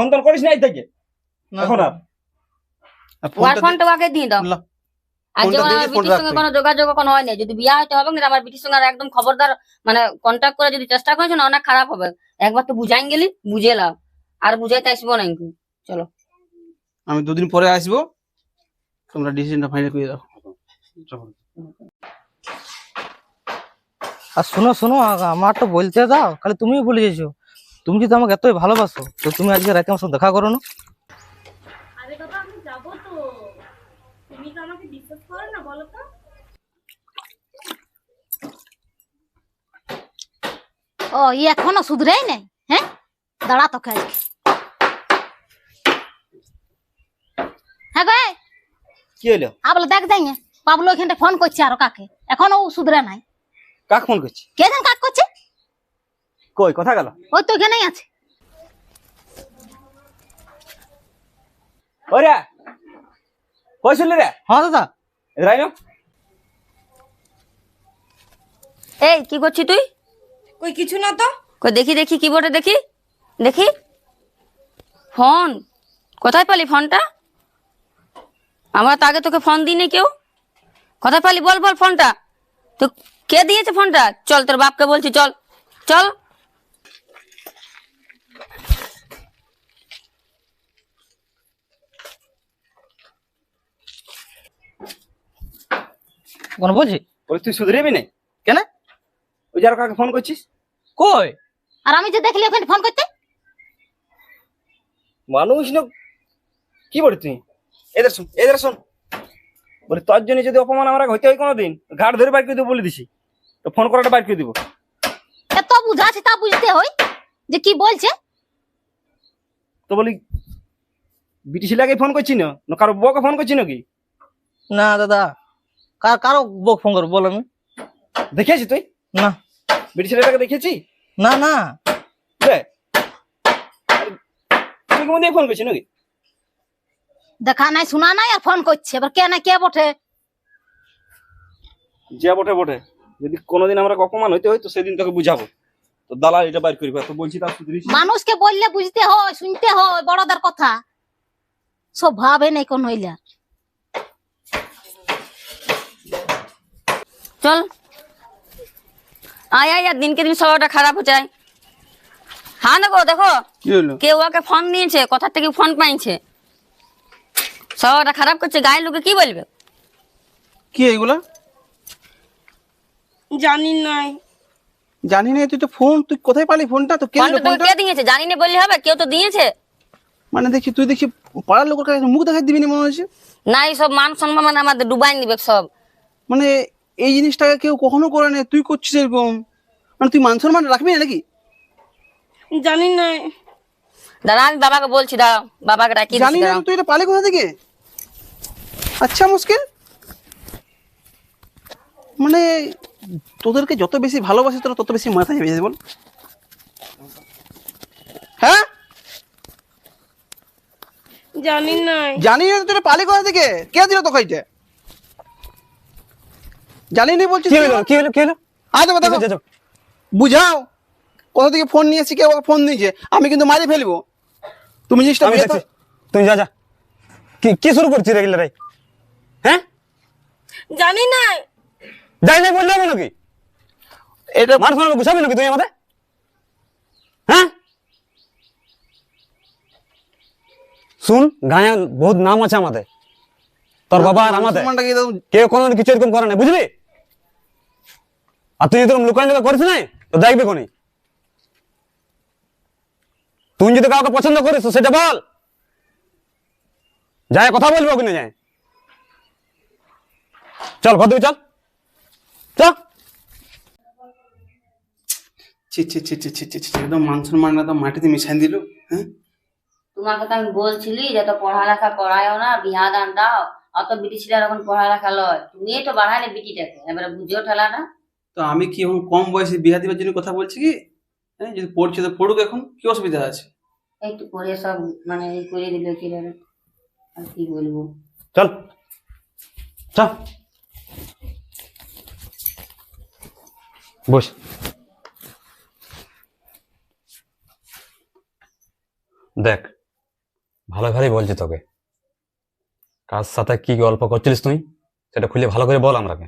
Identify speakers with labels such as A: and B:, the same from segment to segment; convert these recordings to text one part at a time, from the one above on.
A: Phone করিস না এই থেকে? এখন আর।
B: ফোনটা
C: দিয়ে দাও।
B: লা,
C: আর
B: ফোনটা
C: যেমন আমার বিটির সঙ্গে কোনো যোগাযোগ কোনো হয় না যদি বিয়ে হবে না আমার বিটির সঙ্গে আর একদম খবরদার মানে কন্ট্যাক্ট করে যদি চেষ্টা করেছ না অনেক খারাপ হবে। একবার তো বুঝাই গেলি বুঝে লাও। আর বুঝাইতে আসব না কিন্তু। চলো।
B: আমি দুদিন পরে আসব। তোমরা ডিসিশনটা ফাইনাল করে দাও।
D: আর শোনো শোনো আমার তো বলতে দাও খালি তুমিই বলে গেছো। তুমি যদি আমাকে এতই ভালোবাসো তো তুমি আজকে রাতে আমার সাথে দেখা করো না?
E: আরে বাবা আমি যাব তো। তুমি তো আমাকে বিশ্বাস করো না বলো তো।
F: ও ই এখনও শুধরেই নাই? হ্যাঁ? দাঁড়া তোকে আজকে। হ্যাঁ এই,
A: কি হইল?
F: আবলে দেখ যাই পাবলো এখানটা ফোন করছে আরও কাকে। এখনও ও শুধরে নাই।
A: কাক ফোন করছি?
F: কে জান কাক করছে?
A: কই কথা গেল?
F: ওই তো এখানেই আছে।
A: ওরে কই শুনলি রে?
D: হ্যাঁ দাদা।
A: এদাই না
C: এই কি করছিস তুই?
E: কই কিছু না তো।
C: কই দেখি দেখি কিবোর্ডে দেখি। দেখি। ফোন। কোথায় পালি ফোনটা? আমরা তো আগে তোকে ফোন দিইনি কেউ। কোথায় পালি? বল বল ফোনটা। তো কে দিয়েছে ফোনটা? চল তোর বাপকে বলছি চল। চল।
D: কোন বলছি
A: বলে তুই শুধরেবি না?
D: কেন?
A: ওই যার কাকে ফোন করছিস?
D: কই?
F: আর আমি যে দেখলি ওখানে ফোন করতে?
A: মানুষ না কি বলি তুই? এদের শোন এদের শোন। বলে তোর জন্য যদি অপমান আমার হইতে হয় কোনোদিন ঘাট ধরে বাইর করে দেবো বলে দিছি। তো ফোন করাটা বাইর করে দিব।
F: এত বুঝাছি তা বুঝতে হয় যে কি বলছে।
A: তো বলি বিটিসি লাগে ফোন করছি না? না কারও বউকে ফোন করছি নাকি?
D: না দাদা। কার কারও বক ফোন করব বল আমি।
A: দেখেছি তুই?
D: না।
A: বিটিসি ছেলেটাকে দেখেছি
D: না না।
A: তুই কি ফোন করছি নাকি?
F: দেখা নাই শোনা নাই আর ফোন করছে। এবার কে না কে বটে?
A: যে বটে বটে। যদি কোনোদিন আমরা অপমান হইতে হয় তো সেদিন তোকে বুঝাবো। তো দালাল এটা বাইর করিবা। তো বলছি তার সুধরিস
F: মানুষকে বললে বুঝতে হয় শুনতে হয় বড়দের কথা। সব ভাবে নাই কোন হইলে।
C: চল। আয় আয় দিনকে দিন সবাইটা খারাপ হচ্ছে। হ্যাঁ না গো দেখো।
B: কি হলো?
C: কেউ ওকে ফোন দিয়েছে কোথা থেকে ফোন পাইছে। সবাইটা খারাপ করছে গায়ের লোকে কি বলবে?
B: কি এগুলা?
E: জানি নাই
B: জানি না তুই তো ফোন তুই কোথায় পালি ফোনটা তো কে দিল
C: ফোনটা কে দিয়েছে? জানি না বললে হবে কেউ তো দিয়েছে।
B: মানে দেখি তুই দেখি পাড়ার লোকের কাছে মুখ দেখাই দিবি না মনে হচ্ছে?
C: না এই সব মান সম্মান মানে আমাদের ডুবাই নিবে সব।
B: মানে এই জিনিসটাকে কেউ কখনো করে না তুই করছিস এরকম। মানে তুই মান সম্মান রাখবি না নাকি?
E: জানি না।
C: দাদা আমি বাবাকে বলছি দাঁড়াও বাবাকে ডাকি
B: জানি না তুই এটা পালি কোথা থেকে? আচ্ছা মুশকিল। মানে তোদেরকে যত বেশি ভালোবাসি তোরা তত বেশি মাথা যাবে বল। হ্যাঁ?
E: জানি নাই
B: জানি না তুই এটা পালি কোথা থেকে? কে দিল তোকে এটা? জানি না বলছিস
D: কি হলো? কি হলো? কি হলো?
B: আজ দেখো দেখো বুঝাও। কোথা থেকে ফোন নিয়েছি কে ফোন দিয়েছে? আমি কিন্তু মারি ফেলব। তুমি জিনিসটা
G: আমি
B: বুঝে তো-
G: দেখছি তুই যা যা। কি কি শুরু করছিস রেগুলার হ্যাঁ?
E: জানি নাই
G: যাই নাই বললে নাকি?
B: এটা
G: মানুষ মানুষ গুছাবি নাকি তুই আমাদের? হ্যাঁ? শুন গায়ে বহুত নাম আছে আমাদের। তোর বাবা আর আমাদের। কেউ কোনো কিছু এরকম করে না বুঝলি? আর তুই যদি লুকান লুকা করিস না তো দেখবি কোনি? তুই যদি কাউকে পছন্দ করিস সেটা বল। যায় কথা বলব কিনা যায়। চল ঘর চল। চল
B: ছি ছি ছি ছি ছি ছি ছি, একদম মান সম্মান একদম মাটিতে মিশাই দিল হ্যাঁ?
C: তোমাকে তো আমি বলছিলি যে তো পড়ালেখা করায়ও না বিহা দান দাও। অত বিটি ছিল এখন পড়ালেখা লয়। তুমি তো বাড়াইলে বিটিটাকে এবারে বুঝেও ঠেলা না।
B: তো আমি কি এখন কম বয়সে বিয়া দিবার জন্য কথা বলছি কি? হ্যাঁ যদি পড়ছে তো পড়ুক এখন কি অসুবিধা আছে?
C: একটু সব মানে এই করে দিল কি আর কি বলব?
G: চল। চল। বস। দেখ
H: ভালো ভালোই বলছি তোকে। কার সাথে কি গল্প করছিলিস তুই সেটা খুলে ভালো করে বল আমরাকে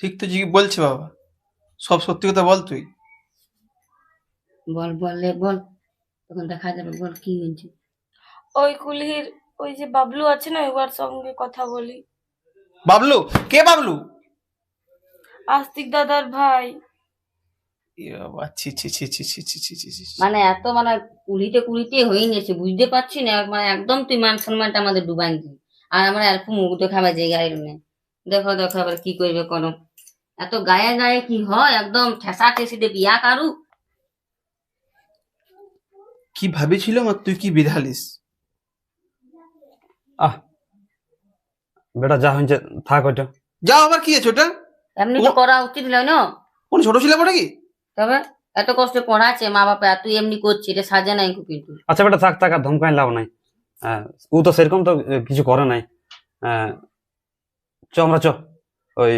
B: ঠিক তো জিগি বলছে বাবা। সব সত্যি কথা বল তুই।
C: বল বললে বল। তখন দেখা যাবে বল কি হয়েছে।
E: ওই কুলির ওই যে বাবলু আছে না ওর সঙ্গে কথা বলি।
B: বাবলু? কে বাবলু?
E: আস্তিক দাদার ভাই।
C: মানে এত মানে কুলিতে কুলিতে হয়ে গেছে বুঝতে পারছি না। মানে একদম তুই মান সম্মানটা আমাদের ডুবান আর আমরা এরকম মুখ যে জায়গায় নেই দেখো দেখো এবার কি করবে করো। এত গায়ে গায়ে কি হয়? একদম ঠেসা ঠেসি দিয়ে বিয়া কারু।
B: কি ভাবেছিলাম আর তুই কি বিধালিস
H: আহ বেটা যা হয়েছে থাক ওইটা।
B: যা আবার কি আছে ওটা?
C: এমনি তো করা উচিত নয় না?
B: কোন ছোট ছেলে পড়ে কি?
C: তবে এত কষ্ট পড়াচ্ছে মা বাবা আর তুই এমনি করছিস এটা সাজে নাই কিন্তু।
H: আচ্ছা বেটা থাক থাক আর ধমকাই লাভ নাই। আহ, ও তো সেরকম তো কিছু করে নাই। আহ, চ আমরা চ। ওই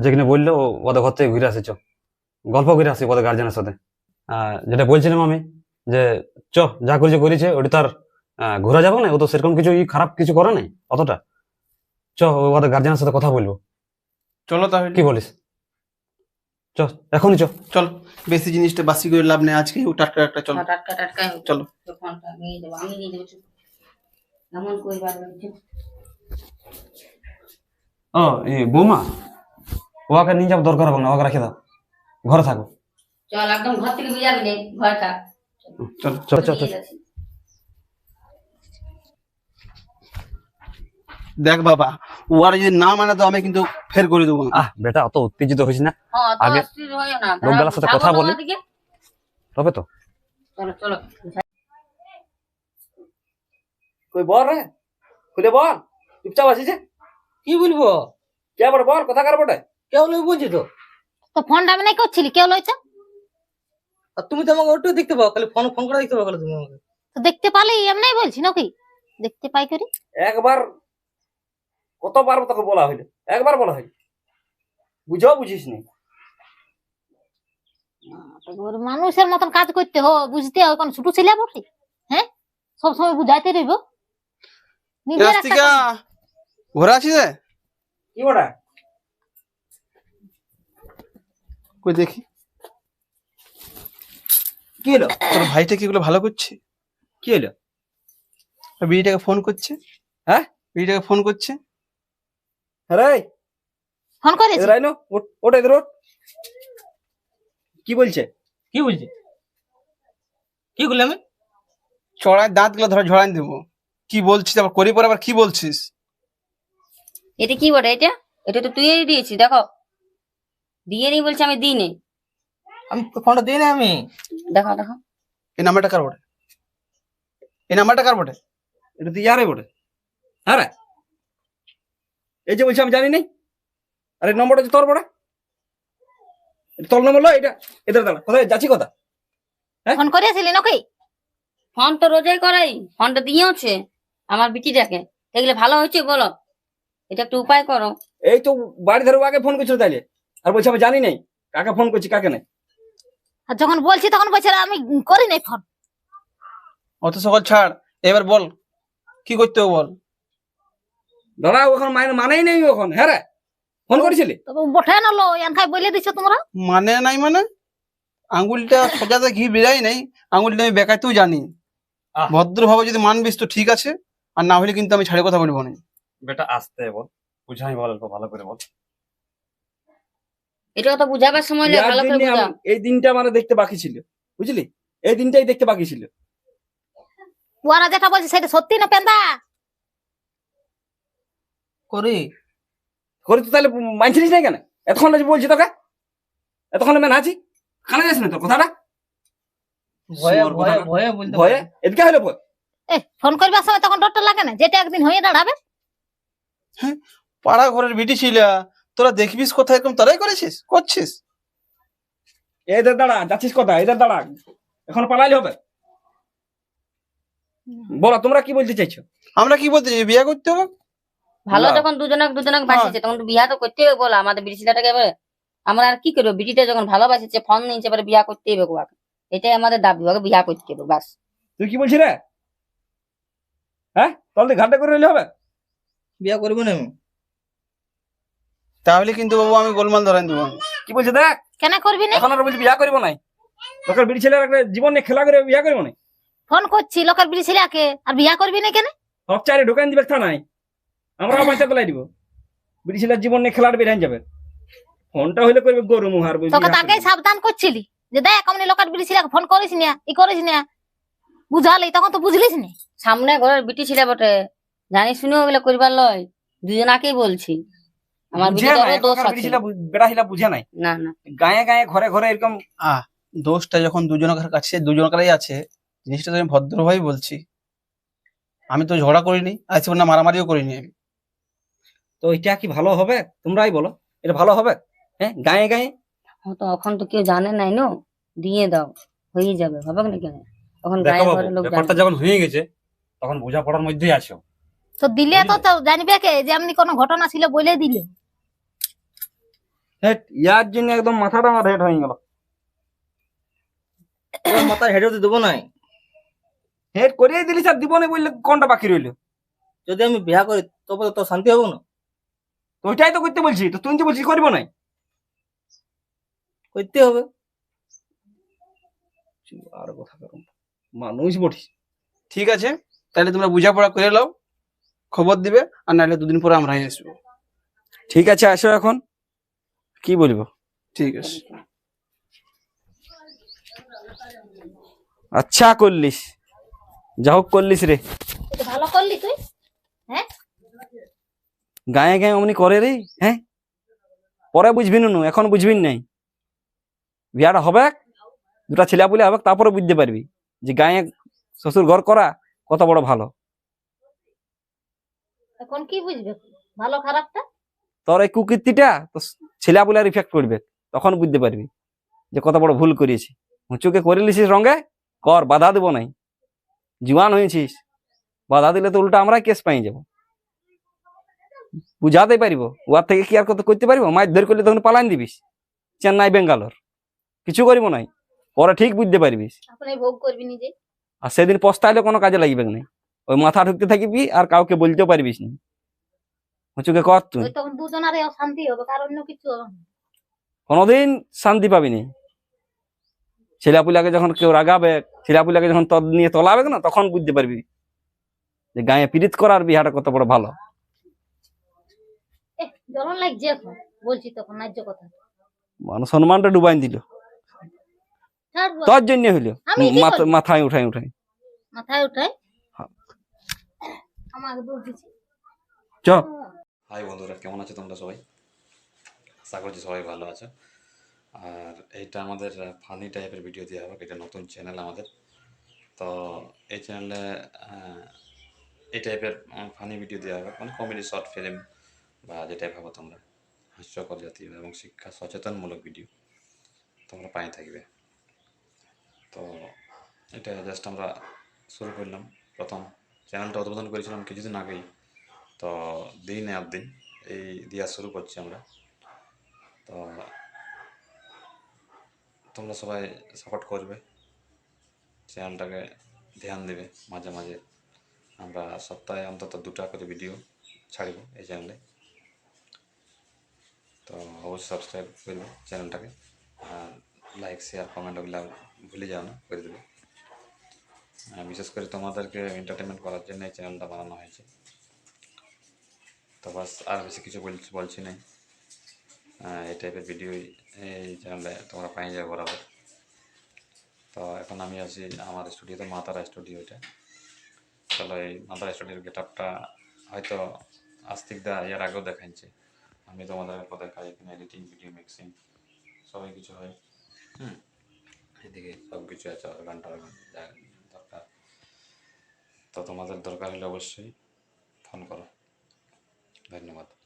H: যেখানে বলল ও- ওদের ঘর থেকে ঘুরে আসি চ। গল্প ঘুরে আসি ওদের গার্জেনের সাথে। যেটা বলছিলাম আমি যে চ যা করেছে করেছে ওটা তার ঘোরা যাবে না ও তো সেরকম কিছু খারাপ কিছু করে নাই অতটা। চ ও ওদের গার্জেনের সাথে কথা বলব।
B: চলো তাহলে।
H: কি বলিস? চ এখনই চ।
B: চল বেশি জিনিসটা বাসি করে লাভ নেই আজকে ও টাটকা চলো।
C: টাটকা টাটকা
B: চলো।
C: ফোনটা নিয়ে যাব আমি নিয়ে যাব। এমন কইবার হচ্ছে।
H: ও এই বৌমা। ওকে নিয়ে যাব দরকার হবে না ওকে রেখে দাও। ঘরে থাকো।
C: চল একদম ঘর থেকে বেরাবি নেই ঘরে থাক।
B: চল
H: চল। চল
B: দেখ বাবা ও যদি না মানে তো আমি কিন্তু ফের করে দেবো।
H: আহ বেটা অত উত্তেজিত হইস না?
C: হ্যাঁ,
H: আগে লোকগুলোর সাথে কথা বলি। তবে তো।
C: চলো চলো।
A: কই বল রে? খুলে বল। চুপচাপ আছিস যে?
D: কি বলব?
A: কে বড় বল কথা কার বটে?
D: কেউ লোক বলছি তো।
F: তো ফোনটা আমি নাই করছিলি কেউ লইছে?
D: আর তুমি তো আমাকে ওটাও দেখতে পাও খালি ফোন ফোন করে দেখতে পাও খালি তুমি আমাকে।
F: তো দেখতে পালি এমনি বলছি নাকি? দেখতে পাই করি।
A: একবার কতবার তোকে বলা হইল একবার বলা হইল। বুঝাও বুঝিস নি
F: তো ওর মানুষের মতন কাজ করতে হয় বুঝতে হয় কোন ছোট ছেলে বটে হ্যাঁ? সব সময় বুঝাইতে রইব। নিজের একটা
B: ঘরে আছিস রে
A: কি বটা
B: কই দেখি।
A: কি হলো?
B: তোর ভাইটা কি এগুলো ভালো করছে?
A: কি হলো?
B: বিড়িটাকে ফোন করছে?
A: হ্যাঁ?
B: বিড়িটাকে ফোন করছে?
A: রে।
F: ফোন করেছি?
A: ওঠ এদের কি বলছে?
D: কি বলছি? কি আমি?
B: চড়ায় দাঁতগুলো ধরে ঝড়াই দেবো। কি বলছিস? আবার করি পরে আবার কি বলছিস?
C: এটা কি বটে এটা? এটা তো তুই দিয়েছিস দেখো। দিয়ে নি বলছে আমি দিই নেই
D: আমি ফোনটা দিই না আমি।
C: দেখো দেখো।
B: এই নাম্বারটা কার বটে? এই নাম্বারটা কার বটে?
A: এটা তুই ইয়ারে বটে। হ্যাঁ রে। এই যে বলছি আমি জানি নাই আরে নম্বরটা যে তোর বড় তোর নম্বর লো এটা এদের দাঁড়া কোথায়? যাচ্ছি কথা
F: ফোন করেছিলি নাকি?
C: ফোন তো রোজাই করাই। ফোনটা দিয়েওছে আমার বিটিটাকে। দেখলে ভালো হয়েছে বলো? এটা একটু উপায় করো।
A: এই তো বাড়ি ধরে আগে ফোন করছিল তাইলে? আর বলছে আমি জানি নাই কাকে ফোন করছি কাকে নাই?
F: আর যখন বলছি তখন বলছে আমি করি নাই ফোন
B: অত সকল ছাড় এবার বল কি করতে হবে বল?
A: দাদা ওখানে এখন মানে মানেই নেই ও এখন হ্যাঁ রে? ফোন করেছিলি?
F: তবে বঠে না লো এনখাই বলে দিছো তোমরা?
B: মানে নাই মানে? আঙ্গুলটা সোজাতে ঘি বেরাই নাই আঙ্গুলটা আমি বেকাইতেও জানি।
H: আহ।
B: ভদ্রভাবে যদি মানবিস তো ঠিক আছে আর না হলে কিন্তু আমি ছাড়ে কথা বলব না।
H: বেটা আসতে বল। বুঝাই বল অল্প ভালো করে বল।
C: এটা তো বুঝাবার সময় লাগে, ভালো করে
A: আমি- এই দিনটা মানে দেখতে বাকি ছিল বুঝলি? এই দিনটাই দেখতে বাকি ছিল।
F: ওরা যেটা বলছে সেটা সত্যি না পেন্দা?
D: করি।
A: করে তো তাহলে মানছিলিস না কেন? এতক্ষণ বলছি তোকে? এতক্ষণ মেন আছি কানে যাস না তোর কথাটা?
D: ভয়ে ভয়ে ভয়ে বলতে
A: ভয়ে? এদিকে হলো ভয়
F: এ ফোন করবার সময় তখন ডরটা লাগে না? যেটা একদিন হয়ে দাঁড়াবে।
B: পাড়া ঘরের বিটি ছিল তোরা দেখবিস কোথায় এরকম? তোরাই করেছিস? করছিস?
A: এদের দাঁড়া যাচ্ছিস কথা এদের দাঁড়া এখন পালাইলে হবে। বলো তোমরা কি বলতে চাইছো?
B: আমরা কি বলতে চাই, বিয়ে করতে হবে?
C: ভালো। যখন দুজনক দুজনক বাসিছে তখন তো বিয়া তো করতে হবে বলো। আমাদের বিটিটাকে এবারে আমরা আর কি করব? বিটিটা যখন ভালোবাসিছে ফোন নিয়েছে এবারে বিয়া করতে হবে গোয়াকে এটাই আমাদের দাবি ওকে বিয়া করতে হবে বাস।
A: তুই কি বলছিস রে? হ্যাঁ? তাহলে ঘাটটা করে রইলে হবে?
B: বিয়া করব না আমি। তাহলে কিন্তু বাবু আমি গোলমাল ধরাই দেবো।
A: কি বলছে দেখ?
F: কেন করবি না?
A: এখন আর বলছি বিয়া করব নাই। লোকের বিড়ি ছেলের একটা জীবন নিয়ে খেলা করে বিয়া করব না
F: ফোন করছি লোকের বিড়ি ছেলেকে। আর বিয়া করবি না কেন?
A: সব চাইরে ঢোকান দিবে তা নাই আমরা পয়সা তোলাই দিব। বিড়ি ছেলের জীবন নিয়ে খেলার বেরিয়ে যাবে। ফোনটা হইলে করবে গরু মুহার বুঝলি
F: তোকে তাকে সাবধান করছিলি। যে দেখ আমি লোকের বিড়ি ছেলেকে ফোন করিস না ই করিস না। বুঝালি তখন তো বুঝলিস না।
C: সামনে ঘরের বিটি ছিল বটে। জানি শুনে ওগুলো করবার লয় দুজনাকেই বলছি। আমার
A: বুঝে
C: দোষ
A: এখনকার
C: আছে।
A: বিড়ি ছেলে বু- বেড়া হিলা বুঝে নাই।
C: না না।
A: গায়ে গায়ে ঘরে ঘরে এরকম
B: দোষটা যখন দুজনের কাছে দুজনকারই আছে জিনিসটা তো আমি ভদ্রভাবেই বলছি। আমি তো ঝগড়া করিনি আজ না মারামারিও করিনি আমি।
A: তো এটা কি ভালো হবে? তোমরাই বলো এটা ভালো হবে? হ্যাঁ গায়ে গায়ে?
C: ও তো এখন তো কেউ জানে নাই নো? দিয়ে দাও হয়ে যাবে হবে না কেন? এখন গায়ে
G: দেখো বাবু
C: ঘরের লোক
G: ব্যাপারটা
C: জানে।
G: যখন হয়ে গেছে তখন বোঝাপড়ার মধ্যেই আছো।
F: তো দিলে তো তো জানবে কে? যে এমনি কোনো ঘটনা ছিল বলে দিল।
A: হেট ইয়ার জন্য একদম মাথাটা আমার হেট হয়ে গেল।
I: মাথায় হেঁটে দেবো নাই।
A: হেট করিয়ে দিলি স্যার দিব না বললে কোনটা বাকি রইল?
I: যদি আমি বিয়া করি তবে তো শান্তি হব না?
A: তো ওইটাই তো করতে বলছি তো তুই তো বলছিস করব নাই?
I: করতে হবে।
A: আর কথা মানুষ বটিস।
B: ঠিক আছে তাহলে তোমরা বোঝাপড়া করে নাও। খবর দিবে আর নাহলে দুদিন পরে আমরাই আসব।
A: ঠিক আছে আসো এখন। কি বলব?
B: ঠিক আছে।
A: আচ্ছা করলিস। যা হোক করলিস রে।
F: ভালো করলি তুই? হ্যাঁ?
A: গায়ে গায়ে অমনি করে রে হ্যাঁ? পরে বুঝবি নু এখন বুঝবি নাই। বিয়াটা হবে দুটা ছেলে বলে হবে তারপরে বুঝতে পারবি যে গায়ে শ্বশুর ঘর করা কত বড় ভালো।
F: এখন কি বুঝবে? ভালো খারাপটা?
A: তোর এই কুকীর্তিটা তো ছেলে বলে ইফেক্ট করবে। তখন বুঝতে পারবি যে কত বড় ভুল করিয়েছি। হুঁচুকে করে লিছিস রঙে কর বাধা দেবো নাই। জুয়ান হয়েছিস বাধা দিলে তো উল্টা আমরা কেস পাই যাব। বুঝাতে পারিব ওয়ার থেকে কি আর কত করতে পারিব? মাছ ধরে করলে তখন পালান দিবিস। চেন্নাই বেঙ্গালোর কিছু করিব নাই পরে ঠিক বুঝতে পারবিস।
F: ভোগ করবি নিজে।
A: আর সেদিন পস্তাইলে কোনো কাজে লাগবে না ওই মাথা ঢুকতে থাকিবি আর কাউকে বলতেও পারবিস না। হুঁচুকে কর তুই।
F: তখন দুজনারে অশান্তি হবে কারণ অন্য কিছু
A: কোনোদিন শান্তি পাবি নি। ছেলেপুলাকে যখন কেউ রাগাবে ছেলেপুলাকে যখন তদ নিয়ে তলাবে না তখন বুঝতে পারবি যে গায়ে পীড়িত করার বিহাটা কত বড় ভালো।
F: এহ জ্বলন লাগছে এখন বলছি তখন ন্যায্য কথা।
A: মানুষ সম্মানটা ডুবাই দিল। তোর জন্য হইল। মাথায় উঠাই উঠাই।
F: মাথায় উঠাই। আমাকে
A: চ।
G: হাই বন্ধুরা কেমন আছো তোমরা সবাই? আশা করছি সবাই ভালো আছো। আর এইটা আমাদের ফানি টাইপের ভিডিও দেওয়া হবে এটা নতুন চ্যানেল আমাদের। তো এই চ্যানেলে এই টাইপের ফানি ভিডিও দেওয়া হবে মানে কমেডি শর্ট ফিল্ম বা যেটাই ভাবো তোমরা। হাস্যকর জাতীয় এবং শিক্ষা সচেতনমূলক ভিডিও তোমরা পাই থাকবে। তো এটা জাস্ট আমরা শুরু করলাম। প্রথম চ্যানেলটা উদ্বোধন করেছিলাম কিছুদিন আগেই। তো দিন আর দিন এই দেওয়া শুরু করছি আমরা। তো তোমরা সবাই সাপোর্ট করবে। চ্যানেলটাকে ধ্যান দেবে। মাঝে মাঝে আমরা সপ্তাহে অন্তত দুটা করে ভিডিও ছাড়ব এই চ্যানেলে তো অবশ্যই সাবস্ক্রাইব করবে চ্যানেলটাকে আর লাইক শেয়ার কমেন্ট ওগুলো ভুলে যাও না, করে দেবে। বিশেষ করে তোমাদেরকে এন্টারটেনমেন্ট করার জন্য এই চ্যানেলটা বানানো হয়েছে। তো বাস, আর বেশি কিছু বলছি না এই টাইপের ভিডিও এই চ্যানেলে তোমরা পাই যাবে বরাবর। তো এখন আমি আছি আমার স্টুডিওতে মাতারা স্টুডিও এটা। চলো এই মাতারা স্টুডিওর গেট আপটা হয়তো আস্তিক দা এর আগেও দেখাচ্ছে আমি তোমাদের কাজ এখানে এডিটিং ভিডিও মিক্সিং সবাই কিছু হয়। হুম, এদিকে সব কিছু আছে যা দরকার তো তোমাদের দরকার হলে অবশ্যই ফোন করো। ধন্যবাদ।